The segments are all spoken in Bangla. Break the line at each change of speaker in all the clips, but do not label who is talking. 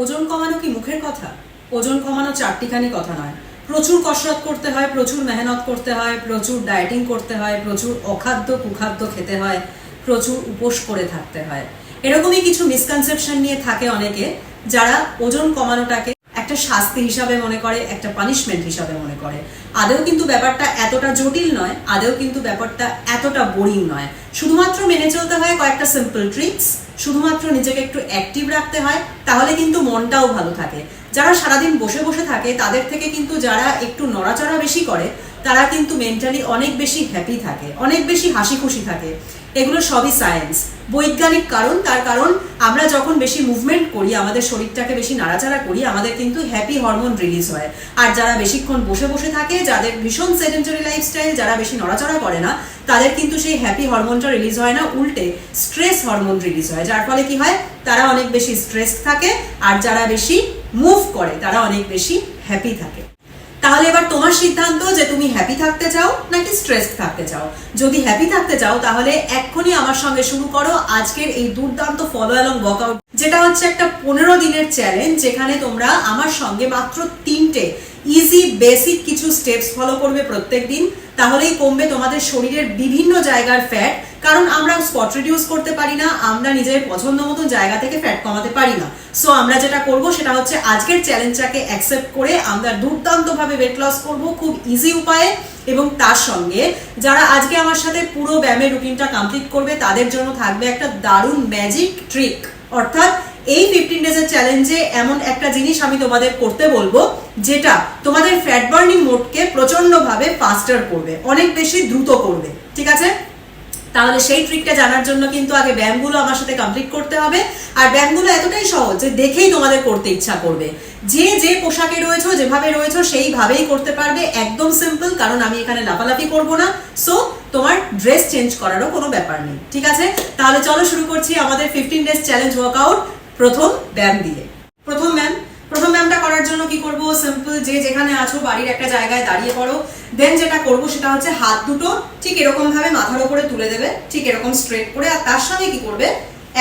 ওজন কমানো কি মুখের কথা ওজন কমানো চারটিখানি কথা নয় প্রচুর কসরত করতে হয় প্রচুর মেহনত করতে হয় প্রচুর ডায়েটিং করতে হয় প্রচুর অখাদ্য কুখাদ্য খেতে হয় প্রচুর উপোস করে থাকতে হয় এরকমই কিছু মিসকনসেপশন নিয়ে থাকে অনেকে যারা ওজন কমানোটাকে একটা শাস্তি হিসাবে মনে করে একটা পানিশমেন্ট হিসাবে মনে করে আদেও কিন্তু ব্যাপারটা এতটা জটিল নয় আদেও কিন্তু ব্যাপারটা এতটা বোরিং নয় শুধুমাত্র মেনে চলতে হয় কয়েকটা সিম্পল ট্রিক্স শুধুমাত্র নিজেকে একটু অ্যাক্টিভ রাখতে হয় তাহলে কিন্তু মনটাও ভালো থাকে যারা সারাদিন বসে বসে থাকে তাদের থেকে কিন্তু যারা একটু নড়াচড়া বেশি করে তারা কিন্তু মেন্টালি অনেক বেশি হ্যাপি থাকে অনেক বেশি হাসি খুশি থাকে এগুলো সবই সায়েন্স বৈজ্ঞানিক কারণ তার কারণ আমরা যখন বেশি মুভমেন্ট করি আমাদের শরীরটাকে বেশি নাড়াচাড়া করি আমাদের কিন্তু হ্যাপি হরমোন রিলিজ হয় আর যারা বেশিক্ষণ বসে বসে থাকে যাদের ভীষণ সেডেন্টারি লাইফস্টাইল যারা বেশি নড়াচড়া করে না তাদের কিন্তু সেই হ্যাপি হরমোনটা রিলিজ হয় না উল্টে স্ট্রেস হরমোন রিলিজ হয় যার ফলে কি হয় তারা অনেক বেশি স্ট্রেস থাকে আর যারা বেশি মুভ করে তারা অনেক বেশি হ্যাপি থাকে তাহলে এবার তোমার সিদ্ধান্ত যে তুমি হ্যাপি থাকতে চাও নাকি স্ট্রেস থাকতে চাও যদি হ্যাপি থাকতে চাও তাহলে এক্ষুনি আমার সঙ্গে শুরু করো আজকের এই দুর্দান্ত ফলো অ্যালং ওয়ার্কআউট যেটা হচ্ছে একটা পনেরো দিনের চ্যালেঞ্জ যেখানে তোমরা আমার সঙ্গে মাত্র তিনটে ইজি বেসিক কিছু স্টেপস ফলো করবে প্রত্যেক দিন তাহলেই কমবে তোমাদের শরীরের বিভিন্ন জায়গার ফ্যাট কারণ আমরা স্পট রিডিউস করতে পারি না আমরা নিজের পছন্দ মতো জায়গা থেকে ফ্যাট কমাতে পারি না সো আমরা যেটা করব সেটা হচ্ছে আজকের চ্যালেঞ্জটাকে অ্যাকসেপ্ট করে আমরা দুর্দান্তভাবে ওয়েট লস করব খুব ইজি উপায়ে এবং তার সঙ্গে যারা আজকে আমার সাথে পুরো ব্যায়ামের রুটিনটা কমপ্লিট করবে তাদের জন্য থাকবে একটা দারুণ ম্যাজিক ট্রিক অর্থাৎ এই ফিফটিন ডেজের চ্যালেঞ্জে এমন একটা জিনিস আমি তোমাদের করতে বলবো যেটা তোমাদের ফ্যাট বার্নিং মোডকে প্রচণ্ডভাবে ফাস্টার করবে অনেক বেশি দ্রুত করবে ঠিক আছে তাহলে সেই ট্রিকটা জানার জন্য কিন্তু আগে ব্যায়ামগুলো আমার সাথে কমপ্লিট করতে হবে আর ব্যায়ামগুলো এতটাই সহজ যে দেখেই তোমাদের করতে ইচ্ছা করবে যে যে পোশাকে রয়েছো যেভাবে রয়েছো সেইভাবেই করতে পারবে একদম সিম্পল কারণ আমি এখানে লাফালাফি করব না সো তোমার ড্রেস চেঞ্জ করারও কোনো ব্যাপার নেই ঠিক আছে তাহলে চলো শুরু করছি আমাদের ফিফটিন ডেজ চ্যালেঞ্জ ওয়ার্কআউট প্রথম ব্যায়াম দিয়ে প্রথম ম্যাম প্রথম ব্যায়ামটা করার জন্য কি করব সিম্পল যে যেখানে আছো বাড়ির একটা জায়গায় দাঁড়িয়ে পড়ো দেন যেটা করব সেটা হচ্ছে হাত দুটো ঠিক এরকম ভাবে মাথার উপরে তুলে দেবে ঠিক এরকম স্ট্রেট করে আর তার সঙ্গে কি করবে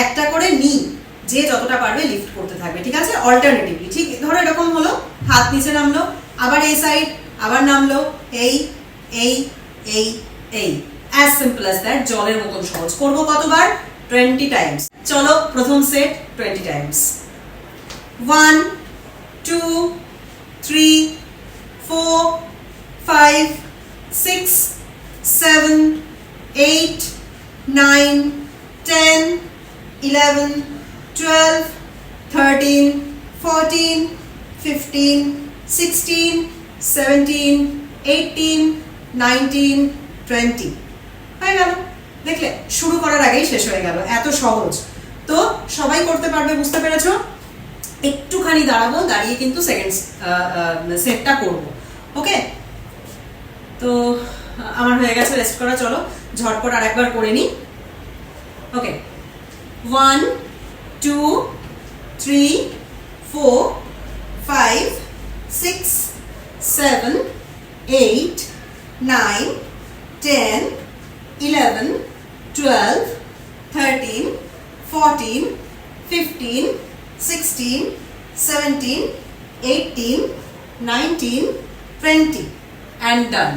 একটা করে নি যে যতটা পারবে লিফট করতে থাকবে ঠিক আছে অল্টারনেটিভলি ঠিক ধরো এরকম হলো হাত নিচে নামলো আবার এই সাইড আবার নামলো এই এই এই এই অ্যাজ সিম্পল অ্যাজ দ্যাট জলের মতন সহজ করব কতবার টোয়েন্টি টাইমস চলো প্রথম set twenty times one two three four five six seven eight nine ten eleven twelve thirteen fourteen fifteen sixteen seventeen eighteen nineteen twenty হয়ে গেল দেখলে শুরু করার আগেই শেষ হয়ে গেল এত সহজ তো সবাই করতে পারবে বুঝতে পেরেছো একটুখানি দাঁড়াবো দাঁড়িয়ে কিন্তু সেকেন্ড সেটটা করব ওকে তো আমার হয়ে গেছে রেস্ট করা চলো ঝটপট আর একবার করে নিই okay one two three four five six seven eight nine 10, 11, 12, 13, 14, 15, 16, 17, 18, 19, 20 and ডান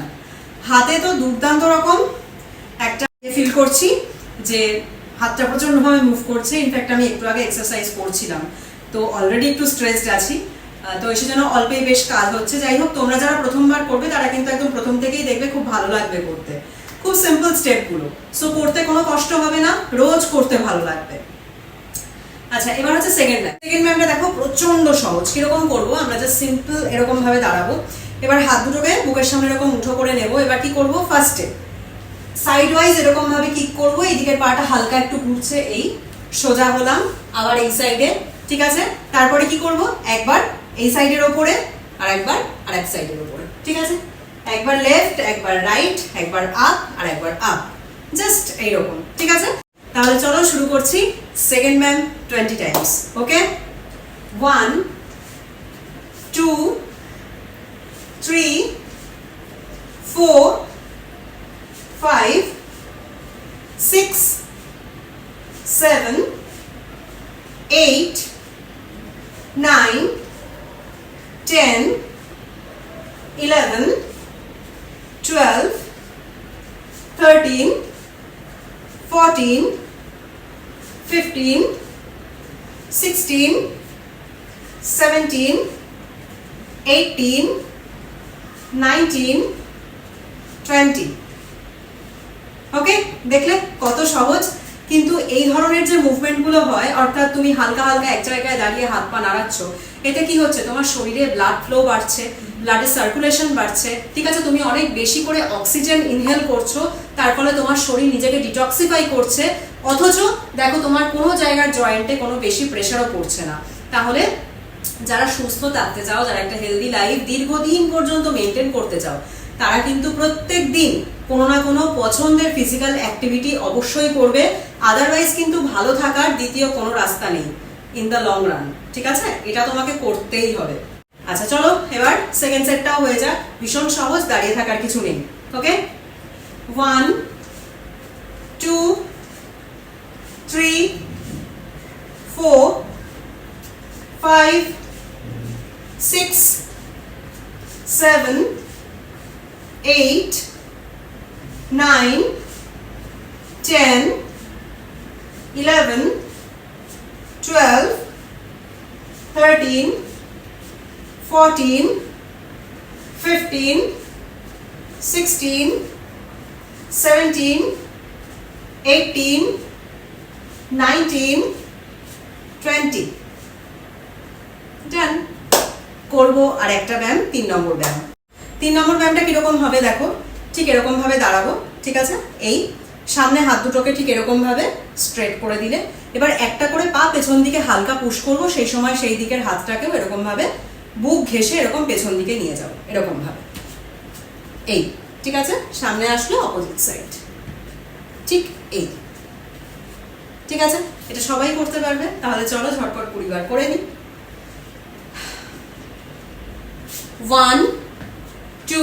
হাতে তো দুর্দান্ত রকম একটা ফিল করছি যে হাতটা প্রচণ্ডভাবে মুভ করছে ইনফ্যাক্ট আমি একটু আগে এক্সারসাইজ করছিলাম তো অলরেডি একটু স্ট্রেসড আছি তো এসে জন্য অল্পেই বেশ কাজ হচ্ছে যাই হোক তোমরা যারা প্রথমবার করবে তারা কিন্তু একদম প্রথম থেকেই দেখবে খুব ভালো লাগবে করতে খুব সিম্পল স্টেপগুলো সো করতে কোনো কষ্ট হবে না রোজ করতে ভালো লাগবে আচ্ছা এবার হচ্ছে সেকেন্ড ম্যাম সেকেন্ড ম্যামটা দেখো প্রচন্ড সহজ কিরকম করবো আমরা যে সিম্পল এরকম ভাবে দাঁড়াবো এবার হাত দুটোকে বুকের সামনে এরকম উঠো করে নেবো এবার কি করবো ফার্স্টে সাইড ওয়াইজ এরকম ভাবে কিক করবো এইদিকের পাটা হালকা একটু ঘুরছে এই সোজা হলাম আবার এই সাইডে ঠিক আছে তারপরে কি করব একবার এই সাইডের ওপরে আর একবার আর এক সাইডের ওপরে ঠিক আছে একবার লেফট একবার রাইট একবার আপ আর একবার আপ জাস্ট এইরকম ঠিক আছে তাহলে চলো শুরু করছি second ma'am twenty times okay one two three four five six seven eight nine 10, 11, 12, 13, 14, 15, 16, 17, 18, 19, 20 okay দেখলে কত সহজ কিন্তু এই ধরনের যে মুভমেন্টগুলো হয় অর্থাৎ তুমি হালকা হালকা এক জায়গায় দাঁড়িয়ে হাত পা নাড়াচ্ছ এতে কি হচ্ছে তোমার শরীরে ব্লাড ফ্লো বাড়ছে ব্লাডের সার্কুলেশন বাড়ছে ঠিক আছে তুমি অনেক বেশি করে অক্সিজেন ইনহেল করছো তার ফলে তোমার শরীর নিজেকে ডিটক্সিফাই করছে অথচ দেখো তোমার কোনো জায়গার জয়েন্টে কোনো বেশি প্রেশারও পড়ছে না তাহলে যারা সুস্থ থাকতে চাও যারা একটা হেলদি লাইফ দীর্ঘদিন পর্যন্ত মেনটেন করতে চাও তারা কিন্তু প্রত্যেক দিন কোনো না কোনো পছন্দের ফিজিক্যাল অ্যাক্টিভিটি অবশ্যই করবে আদারওয়াইজ কিন্তু ভালো থাকার দ্বিতীয় কোনো রাস্তা নেই ইন দ্য লং রান ঠিক আছে এটা তোমাকে করতেই হবে আচ্ছা চলো এবার সেকেন্ড সেটটাও হয়ে যাক ভীষণ সহজ দাঁড়িয়ে থাকার কিছু নেই okay one two three four five six seven eight nine, ten, eleven, twelve, thirteen, fourteen, fifteen, sixteen, seventeen, eighteen, nineteen, twenty. ডান করবো আর একটা ব্যায়াম তিন নম্বর ব্যায়াম তিন নম্বর ব্যায়ামটা কীরকম হবে দেখো ঠিক এরকমভাবে দাঁড়াবো ঠিক আছে এই সামনে হাত দুটোকে ঠিক এরকমভাবে স্ট্রেট করে দিলে এবার একটা করে পা পেছন দিকে হালকা পুশ করবো সেই সময় সেই দিকের হাতটাকেও এরকমভাবে বুক ঘেসে এরকম পেছন দিকে নিয়ে যাবো এরকমভাবে এই ঠিক আছে সামনে আসলো অপোজিট সাইড ঠিক এই ঠিক আছে এটা সবাই করতে পারবে তাহলে চলো ঝটপট পরিবার করে নিন ওয়ান টু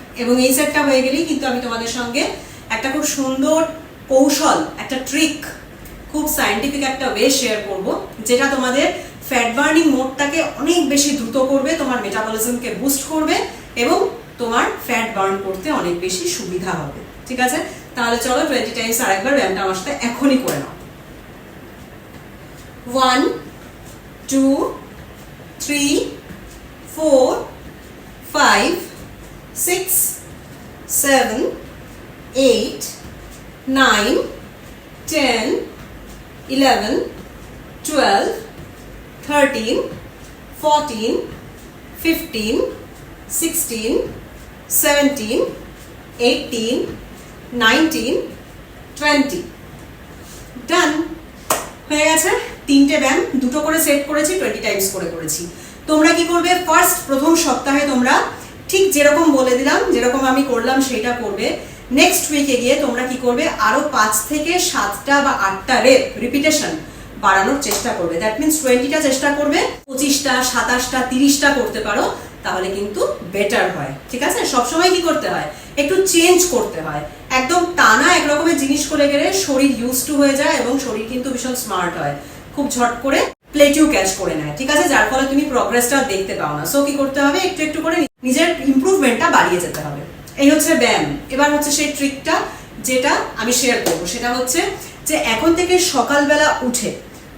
এবং এই সেটটা হয়ে গেলেই কিন্তু আমি তোমাদের সঙ্গে একটা খুব সুন্দর কৌশল একটা ট্রিক খুব সায়েন্টিফিক একটা ওয়ে শেয়ার করব যেটা তোমাদের ফ্যাট বার্নিং মোডটাকে অনেক বেশি দ্রুত করবে তোমার মেটাবলিজমকে বুস্ট করবে এবং তোমার ফ্যাট বার্ন করতে অনেক বেশি সুবিধা হবে ঠিক আছে তাহলে চলো টোয়েন্টি টাইমস আর একবার ব্যায়ামটা আমার সাথে এখনই করে নাও one two three four five six seven eight nine ten eleven twelve thirteen 14, fifteen sixteen 17, 18, nineteen twenty done হয়ে গেছে তিনটে ব্যায়াম দুটো করে সেট করেছি টোয়েন্টি টাইমস করে করেছি তোমরা কি করবে ফার্স্ট প্রথম সপ্তাহে তোমরা ঠিক যেরকম বলে দিলাম যেরকম আমি করলাম সেটা করবে নেক্সট উইকে গিয়ে তোমরা কি করবে আরো পাঁচ থেকে সাতটা বা আটটা রেপ রিপিটেশন বাড়ানোর চেষ্টা করবে দ্যাট মিনস টোয়েন্টিটা চেষ্টা করবে পঁচিশটা সাতাশটা তিরিশটা করতে পারো তাহলে কিন্তু বেটার হয় ঠিক আছে সবসময় কি করতে হয় একটু চেঞ্জ করতে হয় একদম টানা একরকমের জিনিস করে গেলে শরীর ইউজ টু হয়ে যায় এবং শরীর কিন্তু ভীষণ স্মার্ট হয় খুব ঝট করে প্লেটিও ক্যাচ করে নেয় ঠিক আছে যার ফলে তুমি প্রগ্রেসটা দেখতে পাও না সো কি করতে হবে একটু একটু করে নিজের ইম্প্রুভমেন্টটা বাড়িয়ে যেতে হবে এই হচ্ছে ব্যায়াম এবার হচ্ছে সেই ট্রিকটা যেটা আমি শেয়ার করবো সেটা হচ্ছে যে এখন থেকে সকালবেলা উঠে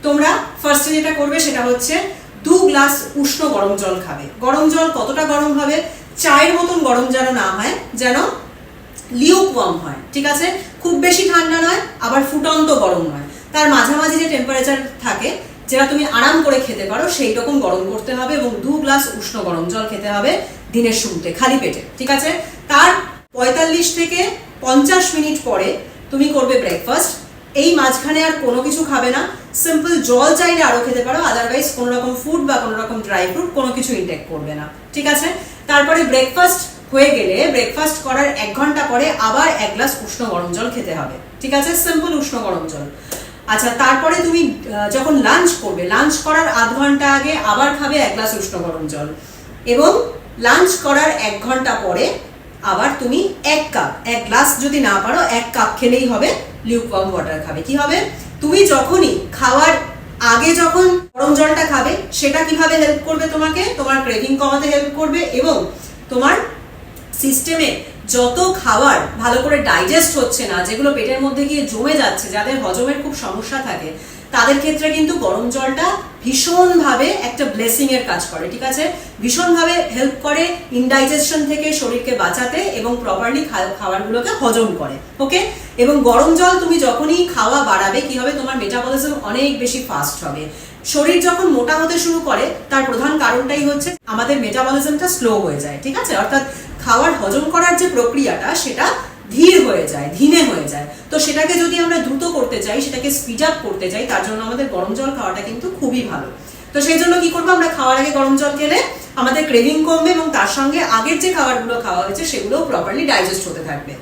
তোমরা ফার্স্টে যেটা করবে সেটা হচ্ছে দু গ্লাস উষ্ণ গরম জল খাবে গরম জল কতটা গরম হবে চায়ের মতন গরম যেন না হয় যেন কম হয় ঠিক আছে খুব বেশি ঠান্ডা নয় আবার ফুটন্ত গরম নয় তার মাঝামাঝি যে টেম্পারেচার থাকে যেটা তুমি আরাম করে খেতে পারো সেই রকম গরম করতে হবে এবং দু গ্লাস উষ্ণ গরম জল খেতে হবে দিনের শুরুতে খালি পেটে ঠিক আছে তার পঁয়তাল্লিশ থেকে পঞ্চাশ মিনিট পরে তুমি করবে ব্রেকফাস্ট এই মাঝখানে আর কোনো কিছু খাবে না সিম্পল জল চাইলে আরও খেতে পারো আদারওয়াইজ কোনো রকম ফুড বা কোনো রকম ড্রাই ফ্রুট কোনো কিছু ইনটেক করবে না ঠিক আছে তারপরে ব্রেকফাস্ট হয়ে গেলে ব্রেকফাস্ট করার এক ঘন্টা পরে আবার এক গ্লাস উষ্ণ গরম জল খেতে হবে ঠিক আছে সিম্পল উষ্ণ গরম জল আচ্ছা তারপরে তুমি যখন লাঞ্চ করবে লাঞ্চ করার আধ ঘন্টা আগে আবার খাবে এক গ্লাস উষ্ণ গরম জল এবং লাঞ্চ করার এক ঘন্টা পরে আবার তুমি এক কাপ এক গ্লাস যদি না পারো এক কাপ খেলেই হবে লিউকওয়ার্ম ওয়াটার খাবে কি হবে তুমি যখনই খাওয়ার আগে যখন গরম জলটা খাবে সেটা কিভাবে হেল্প করবে তোমাকে তোমার ক্রেভিং কমাতে হেল্প করবে এবং তোমার সিস্টেমে যত খাবার ভালো করে ডাইজেস্ট হচ্ছে না যেগুলো পেটের মধ্যে গিয়ে জমে যাচ্ছে যাদের হজমের খুব সমস্যা থাকে তাদের ক্ষেত্রে কিন্তু গরম জলটা ভীষণভাবে একটা ব্লেসিং এর কাজ করে ঠিক আছে ভীষণভাবে হেল্প করে ইনডাইজেশন থেকে শরীরকে বাঁচাতে এবং প্রপারলি খাবারগুলোকে হজম করে ওকে এবং গরম জল তুমি যখনই খাওয়া বাড়াবে কি হবে তোমার মেটাবলিজম অনেক বেশি ফাস্ট হবে শরীর যখন মোটা হতে শুরু করে তার প্রধান কারণটাই হচ্ছে আমাদের মেটাবলিজমটা স্লো হয়ে যায় ঠিক আছে অর্থাৎ খাওয়ার হজম করার যে প্রক্রিয়াটা সেটা ধীর হয়ে যায় ধীমে হয়ে যায় তো সেটাকে যদি আমরা দ্রুত করতে চাই সেটাকে স্পিড আপ করতে চাই তার জন্য আমাদের গরম জল খাওয়াটা কিন্তু খুবই ভালো তো সেই জন্য কি করবো আমরা খাওয়ার আগে গরম জল খেলে আমাদের ক্রেভিং কমবে এবং তার সঙ্গে আগের যে খাবারগুলো খাওয়া হয়েছে সেগুলো প্রপারলি ডাইজেস্ট হতে থাকবে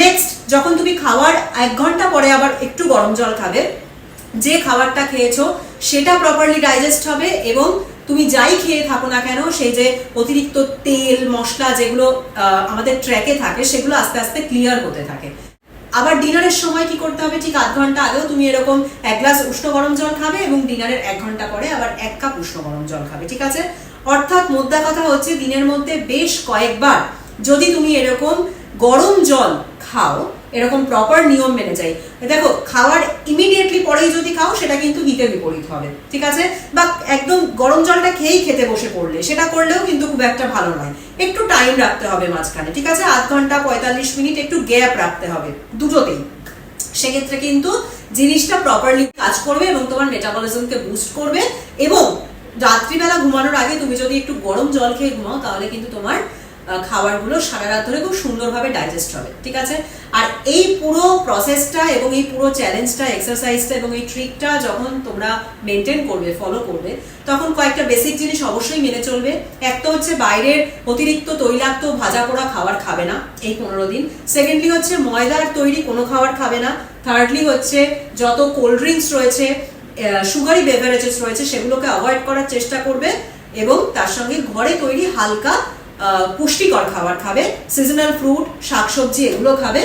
নেক্সট যখন তুমি খাওয়ার এক ঘন্টা পরে আবার একটু গরম জল খাবে যে খাবারটা খেয়েছো সেটা প্রপারলি ডাইজেস্ট হবে এবং তুমি যাই খেয়ে থাকো না কেন সেই যে অতিরিক্ত তেল মশলা যেগুলো আমাদের ট্র্যাকে থাকে সেগুলো আস্তে আস্তে ক্লিয়ার হতে থাকে আবার ডিনারের সময় কি করতে হবে ঠিক আধ ঘন্টা আগেও তুমি এরকম এক গ্লাস উষ্ণ গরম জল খাবে এবং ডিনারের এক ঘন্টা পরে আবার এক কাপ উষ্ণ গরম জল খাবে ঠিক আছে অর্থাৎ মোদ্দা কথা হচ্ছে দিনের মধ্যে বেশ কয়েকবার যদি তুমি এরকম গরম জল খাও এরকম প্রপার নিয়ম মেনে যাই দেখো খাওয়ার ইমিডিয়েটলি পরেই যদি খাও সেটা কিন্তু হিতে বিপরীত হবে ঠিক আছে বা একদম গরম জলটা খেয়েই খেতে বসে পড়লে সেটা করলেও কিন্তু খুব একটা ভালো নয় একটু টাইম রাখতে হবে মাঝখানে ঠিক আছে আধ ঘন্টা পঁয়তাল্লিশ মিনিট একটু গ্যাপ রাখতে হবে দুটোতেই সেক্ষেত্রে কিন্তু জিনিসটা প্রপারলি কাজ করবে এবং তোমার মেটাবলিজমকে বুস্ট করবে এবং রাত্রিবেলা ঘুমানোর আগে তুমি যদি একটু গরম জল খেয়ে ঘুমাও তাহলে কিন্তু তোমার খাবারগুলো সারা রাত ধরে খুব সুন্দরভাবে ডাইজেস্ট হবে ঠিক আছে আর এই পুরো প্রসেসটা এবং এই পুরো চ্যালেঞ্জটা এক্সারসাইজটা এবং এই ট্রিকটা যখন তোমরা মেনটেন করবে ফলো করবে তখন কয়েকটা বেসিক জিনিস অবশ্যই মেনে চলবে এক তো হচ্ছে বাইরের অতিরিক্ত তৈলাক্ত ভাজা পোড়া খাবার খাবে না এই পনেরো দিন সেকেন্ডলি হচ্ছে ময়দার তৈরি কোনো খাবার খাবে না থার্ডলি হচ্ছে যত কোল্ড ড্রিঙ্কস রয়েছে সুগারি বেভারেজেস রয়েছে সেগুলোকে অ্যাভয়েড করার চেষ্টা করবে এবং তার সঙ্গে ঘরে তৈরি হালকা পুষ্টিকর খাবার খাবে সিজনাল ফ্রুট শাকসবজি এগুলো খাবে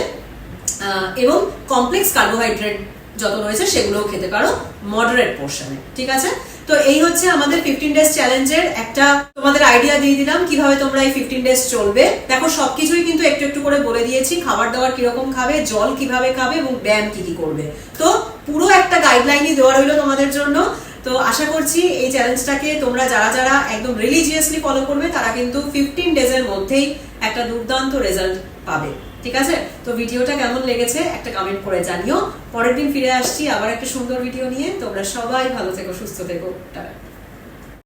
এবং কমপ্লেক্স কার্বোহাইড্রেট যত রয়েছে সেগুলোও খেতে পারো মডারেট পোর্শনে ঠিক আছে তো এই হচ্ছে আমাদের ফিফটিন ডেজ চ্যালেঞ্জের একটা তোমাদের আইডিয়া দিয়ে দিলাম কিভাবে তোমরা এই ফিফটিন ডেজ চলবে দেখো সবকিছুই কিন্তু একটু একটু করে বলে দিয়েছি খাবার দাবার কিরকম খাবে জল কিভাবে খাবে এবং ব্যায়াম কি কি করবে তো পুরো একটা গাইডলাইনই দেওয়া রইলো তোমাদের জন্য তো আশা করছি এই চ্যালেঞ্জটাকে তোমরা যারা যারা একদম রিলিজিয়াসলি ফলো করবে তারা কিন্তু ফিফটিন ডেজের মধ্যেই একটা দুর্দান্ত রেজাল্ট পাবে ঠিক আছে তো ভিডিওটা কেমন লেগেছে একটা কমেন্ট করে জানিও পরের দিন ফিরে আসছি আবার একটা সুন্দর ভিডিও নিয়ে তোমরা সবাই ভালো থেকো সুস্থ থেকো টাটা